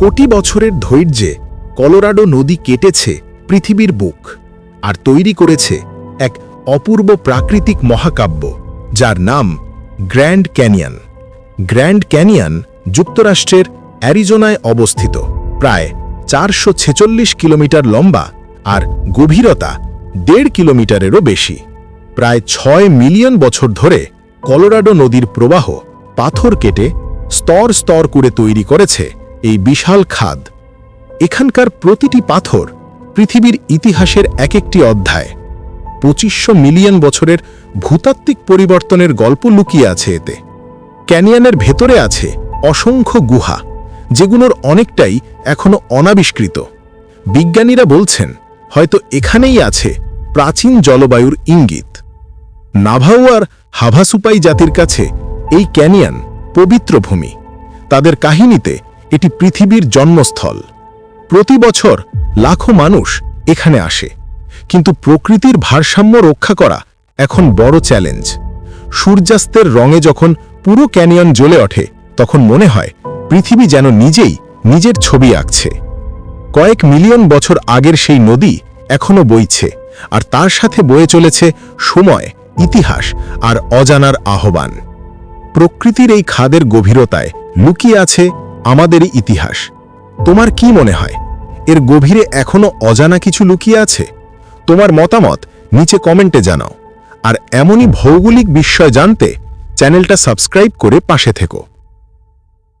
কোটি বছরের ধৈর্যে কলোরাডো নদী কেটেছে পৃথিবীর বুক আর তৈরি করেছে এক অপূর্ব প্রাকৃতিক মহাকাব্য, যার নাম গ্র্যান্ড ক্যানিয়ন। গ্র্যান্ড ক্যানিয়ন যুক্তরাষ্ট্রের অ্যারিজোনায় অবস্থিত, প্রায় চারশো ছেচল্লিশ কিলোমিটার লম্বা আর গভীরতা দেড় কিলোমিটারেরও বেশি। প্রায় ছয় মিলিয়ন বছর ধরে কলোরাডো নদীর প্রবাহ পাথর কেটে স্তর স্তর করে তৈরি করেছে এই বিশাল খাদ। এখানকার প্রতিটি পাথর পৃথিবীর ইতিহাসের এক একটি অধ্যায়। পঁচিশশো মিলিয়ন বছরের ভূতাত্ত্বিক পরিবর্তনের গল্প লুকিয়ে আছে এতে। ক্যানিয়নের ভেতরে আছে অসংখ্য গুহা, যেগুলোর অনেকটাই এখনও অনাবিষ্কৃত। বিজ্ঞানীরা বলছেন, হয়তো এখানেই আছে প্রাচীন জলবায়ুর ইঙ্গিত। নাভাউ আর হাভাসুপাই জাতির কাছে এই ক্যানিয়ন পবিত্র ভূমি। তাদের কাহিনীতে এটি পৃথিবীর জন্মস্থল। প্রতি বছর লাখো মানুষ এখানে আসে। কিন্তু প্রকৃতির ভারসাম্য রক্ষা করা এখন বড় চ্যালেঞ্জ। সূর্যাস্তের রঙে যখন পুরো ক্যানিয়ন জ্বলে ওঠে, তখন মনে হয় পৃথিবী যেন নিজেই নিজের ছবি আঁকছে। কয়েক মিলিয়ন বছর আগের সেই নদী এখনও বইছে, আর তার সাথে বয়ে চলেছে সময়, ইতিহাস আর অজানার আহ্বান। প্রকৃতির এই খাদের গভীরতায় লুকিয়ে আছে আমাদেরই ইতিহাস। তোমার কি মনে হয়? এর গভীরে এখনও অজানা কিছু লুকিয়ে আছে? তোমার মতামত নিচে কমেন্টে জানাও। আর এমনই ভৌগোলিক বিষয় জানতে চ্যানেলটা সাবস্ক্রাইব করে পাশে থেকো।